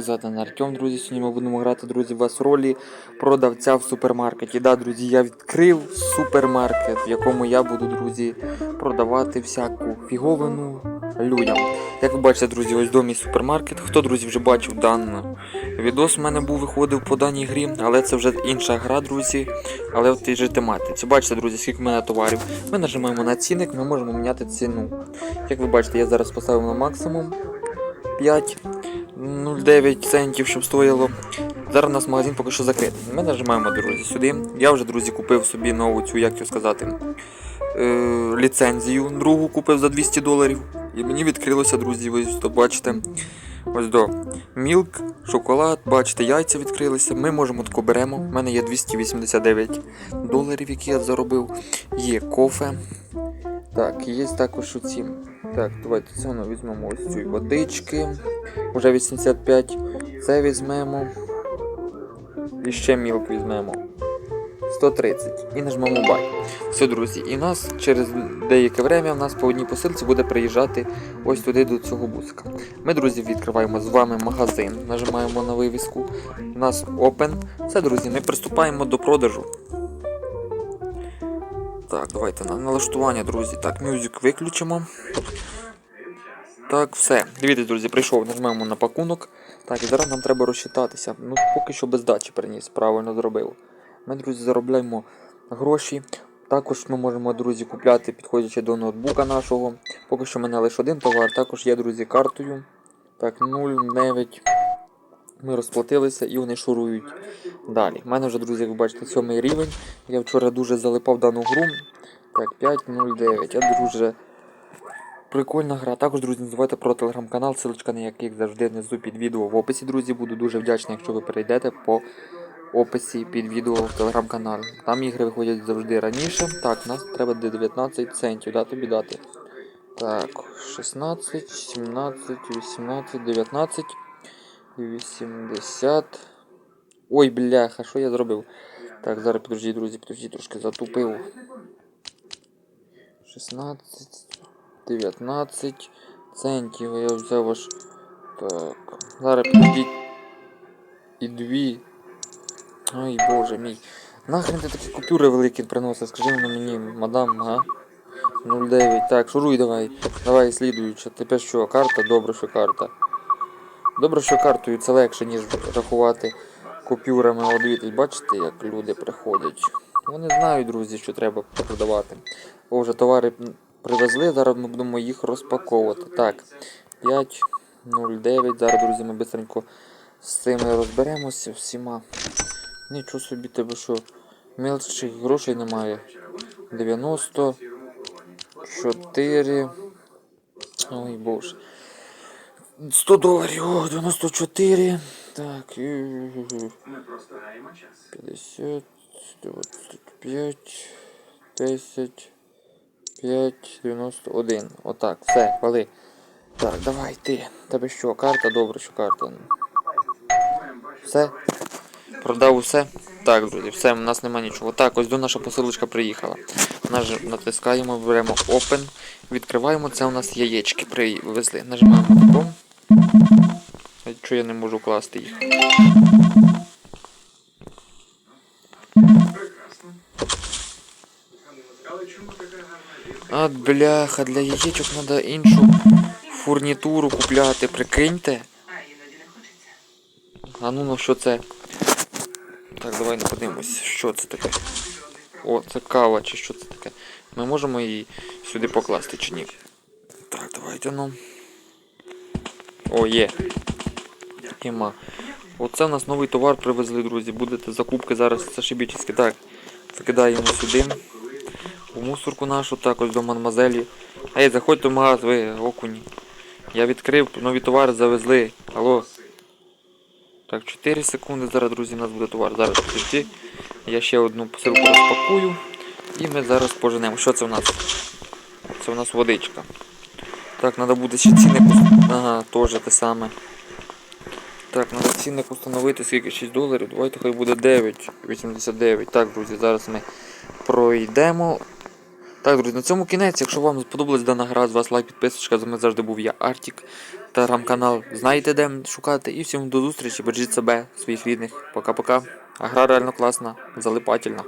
Звати на Артем, друзі. Сьогодні ми будемо грати, друзі, вас ролі продавця в супермаркеті. Да, друзі, я відкрив супермаркет, в якому я буду, друзі, продавати всяку фіговину людям. Як ви бачите, друзі, ось до мій супермаркет. Хто, друзі, вже бачив даний відос, в мене був виходив по даній грі, але це вже інша гра, друзі. Але в тій же тематиці. Бачите, друзі, скільки в мене товарів. Ми нажимаємо на цінник, ми можемо міняти ціну. Як ви бачите, я зараз поставив на максимум 5. 0,9 центів, щоб стоїло. Зараз у нас магазин поки що закритий. Ми нажимаємо, друзі, сюди. Я вже, друзі, купив собі нову цю, як його сказати, е, ліцензію. Другу купив за 200 доларів. І мені відкрилося, друзі, ось то бачите. Ось до мілк, шоколад, бачите, яйця відкрилися. Ми можемо тако беремо. У мене є 289 доларів, які я заробив. Є кофе. Так, є також оці. Так, давайте воно візьмемо ось цю водички. Уже 85. Це візьмемо. І ще мілк візьмемо. 130. І нажмемо бай. Все, друзі. І нас через деяке время в нас по одній посилці буде приїжджати ось туди до цього бусика. Ми, друзі, відкриваємо з вами магазин. Нажимаємо на вивіску. У нас Open. Все, друзі, ми приступаємо до продажу. Так, давайте на налаштування, друзі. Так, мюзик виключимо. Так, все. Дивіться, друзі, прийшов, нажмемо на пакунок. Так, і зараз нам треба розчитатися. Ну, поки що без дачі приніс, правильно зробив. Ми, друзі, заробляємо гроші. Також ми можемо, друзі, купляти, підходячи до ноутбука нашого. Поки що в мене лише один товар. Також є, друзі, картою. Так, 0,9. Ми розплатилися і вони шурують далі. У мене вже, друзі, як ви бачите, сьомий рівень. Я вчора дуже залипав дану гру. Так, 5.09. Я дуже прикольна гра. Також, друзі, не забувайте про телеграм-канал, ссылочка на який завжди внизу під відео в описі, друзі. Буду дуже вдячний, якщо ви перейдете по описі під відео в телеграм-канал. Там ігри виходять завжди раніше. Так, нас треба де 19 центів. Да, тобі дати. Так, 16, 17, 18, 19, 80. Ой, бляха, що я зробив? Так, зараз підожди, друзі, підожди, трошки затупив. 16, 19 центів я взяв аж. Так. Зараз підождіть. І дві. Ой, боже мій. Нахрен ти такі купюри великі приносить, скажи мені, мадам, га? 09. Так, шуруй давай. Давай слідуюча. Тепер що, карта? Добре, що карта. Добре, що картою це легше, ніж рахувати купюрами. От бачите, як люди приходять. Вони знають, друзі, що треба продавати. О, вже товари привезли, зараз ми будемо їх розпаковувати. Так, 5.09. Зараз, друзі, ми швидко з цими розберемося всіма. Нічого собі тебе що. Мелчих грошей немає. 94. Ой боже. 100 доларів, о, 94. Так. і- 50, 25, 10, 5, 91. Отак, все, хвали. Так, давай ти. Тебе що, карта? Добре, що карта. Все? Продав усе? Так, друзі, все, у нас нема нічого. Так, ось до наша посилочка приїхала. Наж... Натискаємо, беремо Open, відкриваємо, це у нас яєчки привезли. Нажимаємо Чого я не можу класти їх? От бляха, для яєчок треба іншу фурнітуру купляти, прикиньте. А ну ну що це? Так, давай не подивимось, що це таке. О, це кава чи що це таке. Ми можемо її сюди покласти чи ні? Так, давайте ну. О, є. Єма. Оце у нас новий товар привезли, друзі. Будете закупки зараз зашибічські. Так, закидаємо сюди. У мусорку нашу, так ось до мадмазелі. Ей, заходьте в магаз, ви окуні. Я відкрив, нові товари завезли. Алло. Так, 4 секунди. Зараз, друзі, у нас буде товар. Зараз підожди. Я ще одну посилку розпакую. І ми зараз поженемо. Що це у нас? Це у нас водичка. Так, треба буде ще цінник. ус- Ага, теж те саме. Так, треба цінник установити, скільки 6 доларів. Давайте хай буде 9,89. Так, друзі, зараз ми пройдемо. Так, друзі, на цьому кінець. Якщо вам сподобалась дана гра, з вас лайк, підписочка. З вами завжди був я, Артік. Телеграм-канал. Знаєте, де шукати. І всім до зустрічі. Бережіть себе, своїх рідних. Пока-пока. А гра реально класна, залипательна.